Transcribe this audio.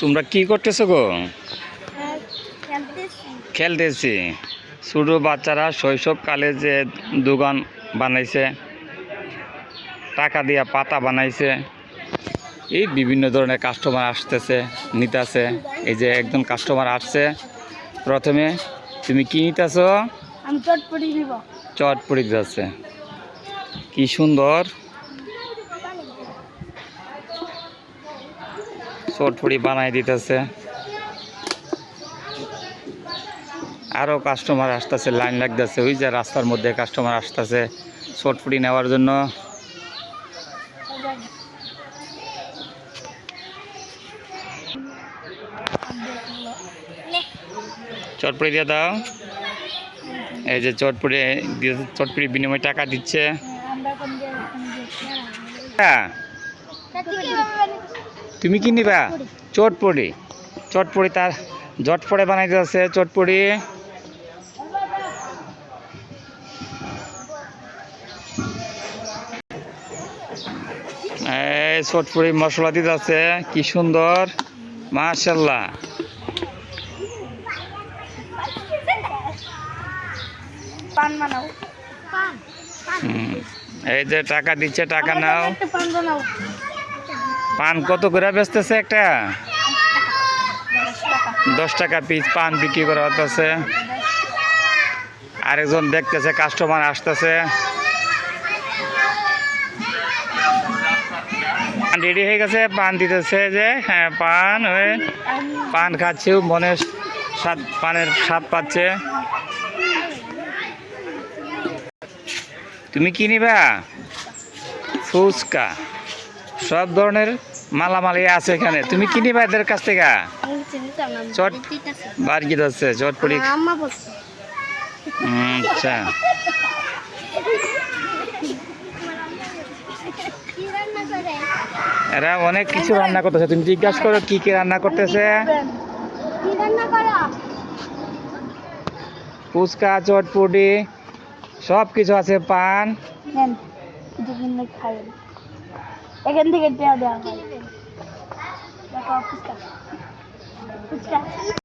তোমরা কি করতেছো গো? খেলতেছি। ছোট বাচ্চারা শৈশবকালে যে দোকান বানাইছে টাকা দিয়া পাতা বানাইছে এই বিভিন্ন ধরনের কাস্টমার আসতেছে নিতেছে। এই যে একজন কাস্টমার আসছে প্রথমে তুমি কি নিতেছ? আমি চটপটি নিব। চট পড়ে যাচ্ছে কি সুন্দর। চটপড়ি বানাই দিতেছে। আরও কাস্টমার আসতেছে লাইন লাগতেছে। ওই যে রাস্তার মধ্যে কাস্টমার আসতেছে চটপড়ি নেওয়ার জন্য। চটপড়ি দিয়ে দাও। এই যে চটপড়ি দিয়ে চটপড়ি বিনিময়ে টাকা দিচ্ছে। হ্যাঁ তুমি কি নিবা? চটপড়ি চটপড়ি তার জটপড়ে বানাই দিতেছে চটপড়ি এই চটপড়ি মশলা দিতেছে কি সুন্দর হুম, এই যে টাকা দিচ্ছে টাকা নাও। পান কত করে বেচতেছে একটা? দশ টাকা পিস পান বিক্রি করা হতেছে আরেকজন দেখতেছে কাস্টমার আসতেছে। রেডি হয়ে গেছে, পান দিতেছে যে হ্যাঁ পান ওই পান খাচ্ছে মনের স্বাদ, পানের স্বাদ পাচ্ছে। তুমি কি নিবা? ফুচকা। সব ধরনের মালামালি আছে এখানে। তুমি কি নিবা এদের কাছ থেকে? চট বার্গি আছে আম্মা আচ্ছা। এরা অনেক কিছু রান্না করতেছে। তুমি জিজ্ঞাসা করো কি কি রান্না করতেছে? ফুচকা চটপটি সব কিছু আছে পান। খাবেন এখান থেকে দেওয়া দেওয়া হয়। ফুচকা। ফুচকা।